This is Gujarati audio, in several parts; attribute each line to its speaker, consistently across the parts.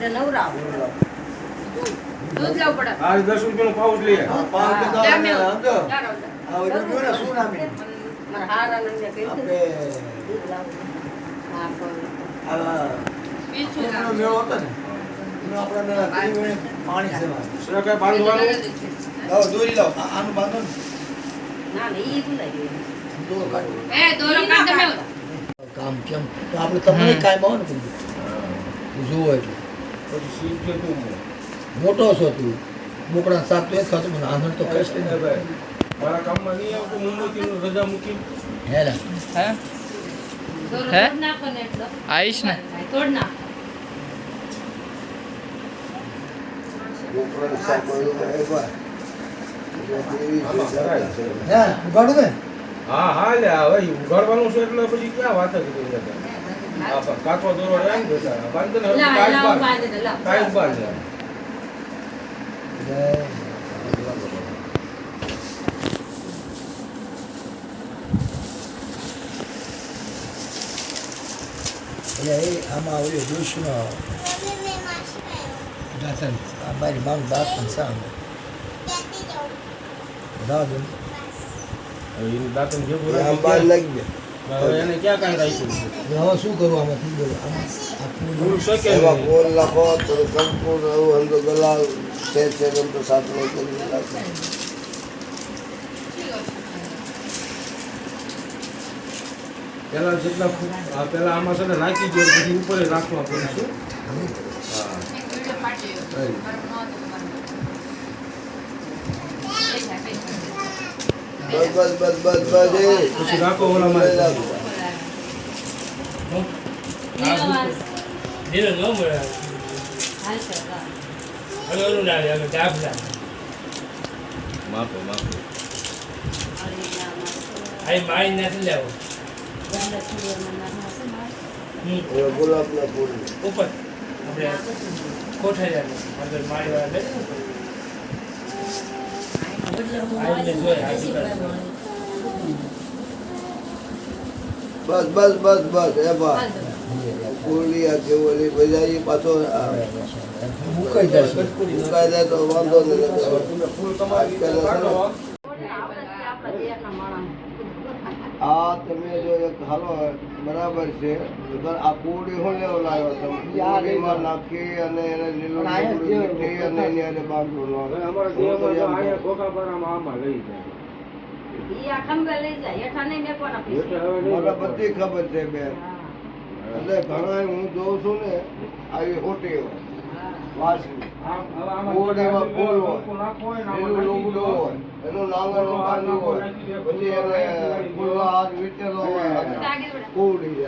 Speaker 1: બધા
Speaker 2: દૂધ લાવવું પડે.
Speaker 3: દસ રૂપિયાનું પાઉચ
Speaker 4: આ?
Speaker 1: મારા કહ્યું દૂધ. હા, પણ
Speaker 4: આ? મેળો હતો ને. આપણને પાણી સેવા.
Speaker 3: બાંધવાનું
Speaker 4: દોરી લાવ. આનું બાંધો ને.
Speaker 1: ના ના ઈ ભૂલાઈ
Speaker 4: દોરો કાઢો.
Speaker 2: દોરો કાઢ
Speaker 4: કામ કેમ? તો આપણે તમને કાયમ આવો ને. જુઓ એટલે. મોટો છો તું. બોકડા શાક તો એ ખાતું મને આનંદ તો કશ
Speaker 3: ને ભાઈ મારા કામમાં નહીં આવતું મુંબઈથી રજા મૂકી
Speaker 4: હે ને
Speaker 5: હે? હે? આવીશ ને?
Speaker 1: તોડ
Speaker 3: ના.
Speaker 4: હે.
Speaker 3: હા હા લે હવે ઉઘાડવાનું છે એટલે પછી ક્યાં વાત જ કરી કાચો દોરો ને બેટા. બાંધ ને
Speaker 1: લાવ
Speaker 3: બાંધ કાંઈ બાંધ
Speaker 4: એટલે એ આમાં ઓલું દુષ્નો દાંતન આ મારી દાંતન સામે રાહ દે
Speaker 3: હવે એનું દાંતણ
Speaker 4: આમ બાર લાગી ગયા.
Speaker 3: હવે એને ક્યાં કાંઈ રાખ્યું
Speaker 4: હવે હવે શું કરવું આમાંથી બોલો પૂરું
Speaker 3: શકે એવા.
Speaker 6: ગોળ લખો તો સંપૂર્ણ એવું હંધો ગલાલ છે છે એમ તો સાતમો કરી નાખો
Speaker 3: પેલા જેટલા પેલા આમાં છે ને નાખી દો પછી ઉપર રાખવા પડશે. હા.
Speaker 6: બસ બસ બસ બસ બસ
Speaker 3: પછી રાખો ઓલામાં
Speaker 1: નીલવાસ
Speaker 7: નીલો ન મળે
Speaker 1: હાલ. લાવ.
Speaker 7: હવે ઓલું લાવે અમે ડાબ લાવે
Speaker 3: માપો માપો.
Speaker 1: અરે ના, ના.
Speaker 7: આ મારી નથી લેવો. હમ.
Speaker 6: હવે ફૂલ.
Speaker 7: ઉપર. આપણે કોઠા જાય અંદર મારી વાળા ને ઉપર.
Speaker 1: એટલે હું
Speaker 7: આ રીતે જોઈએ, આ
Speaker 1: પછી
Speaker 7: રીતે.
Speaker 1: પ્રમાણે.
Speaker 6: બસ બસ બસ બસ એ બસ
Speaker 1: તો.
Speaker 6: ફૂલી આ કેવલી બજાઈ પાછો આવે
Speaker 4: મુકાઈ જાય છે
Speaker 6: મુકાઈ જાય તો વાંધો નહીં. આ તમે જો એક હાલો બરાબર છે. તો આ કુડી હું લેવો લાવ્યો તમે કુડીમાં નાખી અને એને લીલો મીઠી અને એની હારે
Speaker 3: બાંધો
Speaker 6: લો.
Speaker 3: અમારા
Speaker 6: એમ
Speaker 3: અહીંયા
Speaker 6: કહું.
Speaker 3: આમાં લઈ જાય.
Speaker 6: મને બધી ખબર છે બેન.
Speaker 1: હા,
Speaker 6: એટલે ઘણા હું જોઉં છું ને આવી ખોટી હોય. ફૂલ એનું લુગડું હોય. એનું લાંગણું હોય. પછી એને ફૂલનો હાથ વીટેલો હોય. કુડી.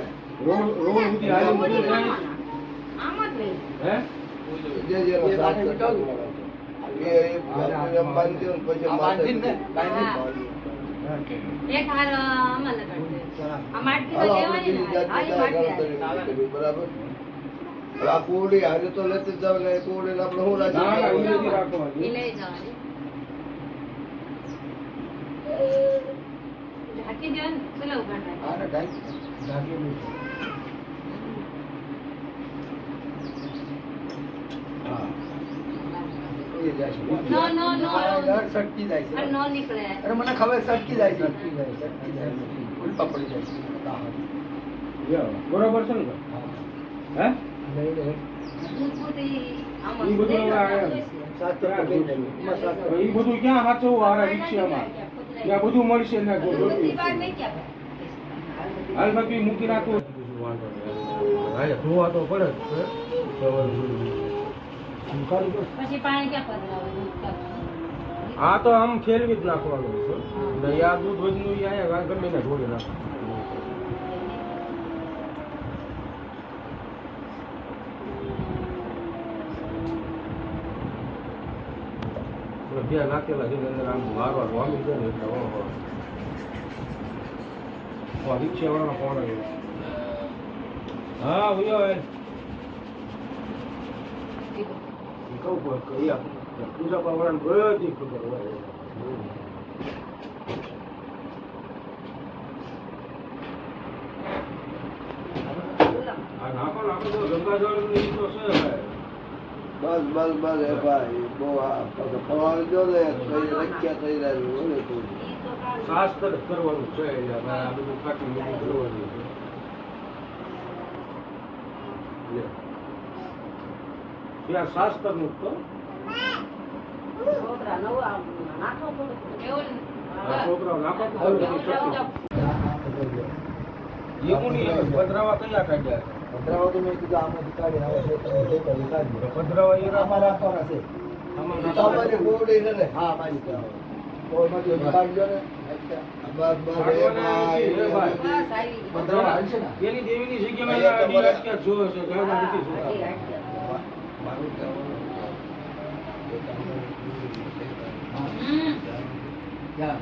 Speaker 3: હે
Speaker 6: ને
Speaker 1: તો લેવાની ને. હા,
Speaker 6: કુડી હારે તો લેતી જ જાવ ને એ કુડીને આપણે
Speaker 3: ના ના
Speaker 6: રાખી
Speaker 3: રાખવાની.
Speaker 1: ઈ લઈ જવાની. ઢાંકી ને. ચલો ઉઘાડ નો નો નો.
Speaker 4: સટકી જાય છે.
Speaker 1: નો નીકળે.
Speaker 4: અરે મને ખબર સટકી જાય છે. સટકી જાય સટકી જાય. ઉલટા પડી જાય છે.
Speaker 3: બરોબર છે ને હે. એ બધું ક્યાં સાચવું આ રિક્ષામાં. ત્યાં બધું મળશે ને હાલ બાકી મૂકી નાખું. હા ધોવા તો પડે.
Speaker 1: પછી પાણી ક્યાં
Speaker 3: આ તો આમ ખેલવી જ નાખવાનું છે. ને આ દૂધ વધનું અહીંયા ગમે ને ઢોળી નાખવાનું બે નાખેલા છે અંદર આમ વારવાર વામી છે ને એટલે. આ રિક્ષાવાળાનો ફોન આવ્યો. હા, ઉયો એ. કહું કહી ગયો પૂજા પાવાળાને બધી ખબર હોય. આ નાખો આપણે તો ગંગાજળ તો છે. ભાઈ
Speaker 6: બસ બસ બસ, એ ભાઈ. બહુ આ પવાડજો ને તો થઈ રહ્યા છે ને તું
Speaker 3: શાસ્ત્ર કરવાનું છે આ બધું કાઢી કરવાનું છે લે. ત્યાં શાસ્ત્રનું તો
Speaker 2: એવું
Speaker 3: છોકરાઓ નાખો તો બધી શક્તિ. એવું નહીં હવે પધરાવા કયા કાઢ્યા?
Speaker 4: પધરાવા તો મેં કીધું આમાંથી કાઢી આવે છે જે.
Speaker 3: પધરાવા એ
Speaker 4: આમાં રાખવાના છે
Speaker 3: આમાં
Speaker 6: તો નથી જવા છે ને
Speaker 4: હા મારી કરાવો તો એમાંથી હજી કાઢજો ને
Speaker 6: બસ બસ એ ભાઈ
Speaker 3: એ ભાઈ.
Speaker 4: પધરાવા હાલશે ને
Speaker 3: પેલી દેવીની જગ્યામાં આ અઢી રાખ્યા જોયો છે ગાયના નથી જોતા.
Speaker 6: મારું કહેવાનું
Speaker 2: હમ
Speaker 4: ક્યાં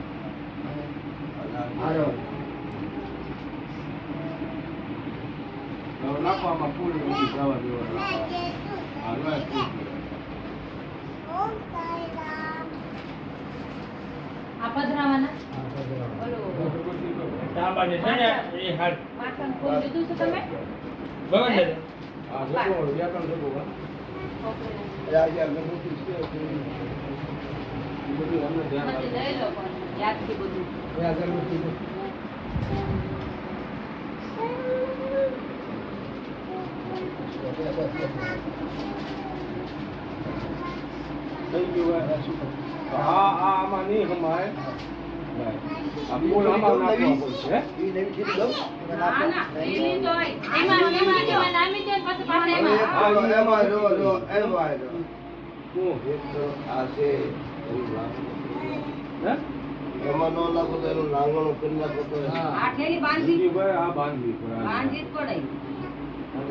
Speaker 4: હારો
Speaker 3: હવે નાખવામાં પૂરી નથી જવા દેવાના. હા, બસ ઠીક છે.
Speaker 1: આ પધરાવાના
Speaker 4: હા, પધરાવા.
Speaker 1: ઓલું
Speaker 7: તાંબાને છે ને એ હાથ
Speaker 1: માખણ ફૂલ લીધું છે તમે
Speaker 7: બરાબર ને
Speaker 3: હા, જતો, બે ત્રણ જતો, હા.
Speaker 4: એ આજે અગરબત્તી છે તે
Speaker 3: એ બધું અમને ધ્યાન
Speaker 1: પછી
Speaker 3: રાખવું.
Speaker 1: લઈ લો પણ યાદથી બધું
Speaker 4: એ અગરબત્તી છે.
Speaker 3: થઈ ગયું હોય. તો આ આ આમાં નહીં હમાય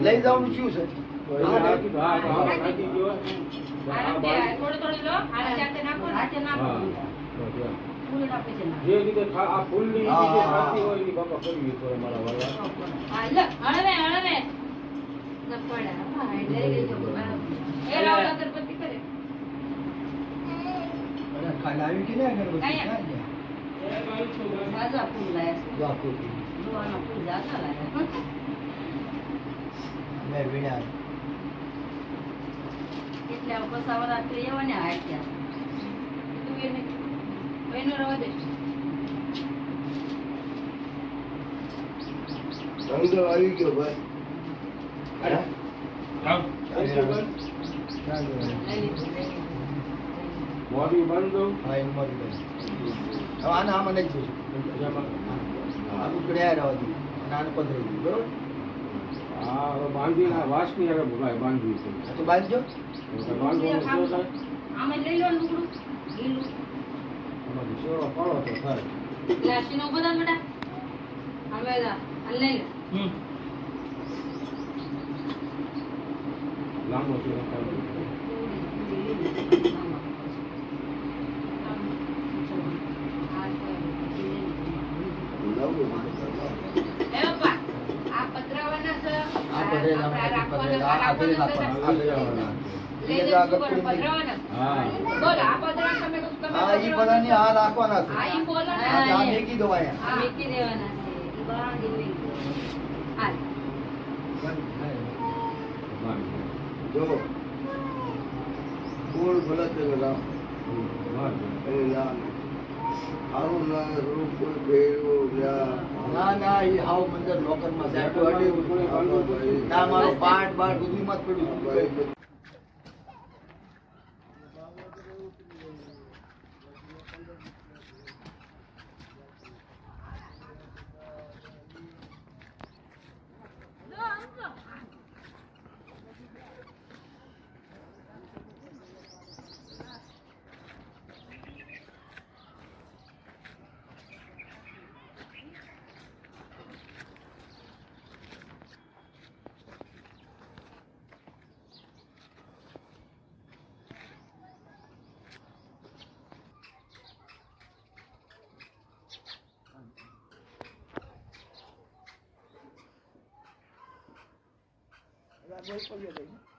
Speaker 4: લઈ જવાનું શું છે?
Speaker 2: થોડું થોડું લો આ નાખો
Speaker 1: હાથે નાખો. ફૂલ નાખે છે
Speaker 3: જે રીતે આ ફૂલની. હોય બાપા કરવી મારા.
Speaker 1: હળવે હળવે.
Speaker 4: જો આ ખોટી.
Speaker 1: જોવાના ફૂલ જાતા લાયા
Speaker 4: મેં વીણ્યા.
Speaker 1: એટલે આ કસાવરા તો
Speaker 2: એને
Speaker 6: રંગ આવી ગયો ભાઈ
Speaker 3: મોઢું બાંધો.
Speaker 4: હા, મારી દઉં. હવે આને આમાં નાખી દઉં છું.
Speaker 3: જેમાં
Speaker 4: રહેવા દઉં. અને આને. બરોબર?
Speaker 3: હા, હવે વાંસની હારે ભૂલાય બાંધવી છે.
Speaker 4: તો બાંધજો.
Speaker 1: આમાં લઈ લો ને લીલું
Speaker 3: આમાંથી પાડો તો થાય.
Speaker 1: બેટા હવે લઈ લે.
Speaker 7: હમ.
Speaker 3: લાંબો
Speaker 4: પધરેલા પધરેલા, આ પધરેલા,
Speaker 2: આ
Speaker 4: પધરેલા.
Speaker 3: હા.
Speaker 2: બોલો આ પધરા તમે કહો તમે
Speaker 4: હા, બધાની આ રાખવાના છે. આ મેકી દો અહીંયા.
Speaker 1: મેકી દેવાના છે. બાંધી લઈ હાલ.
Speaker 6: જો. કોણ ભલા તે રામ.
Speaker 3: એ
Speaker 6: એની આવું ના રૂપ
Speaker 4: ના ના એ હાવ મંદિર લોકરમાં અડી ના મારો પાઠ બાટ બધું માં જ પડ્યું છે.
Speaker 1: પગે લાગી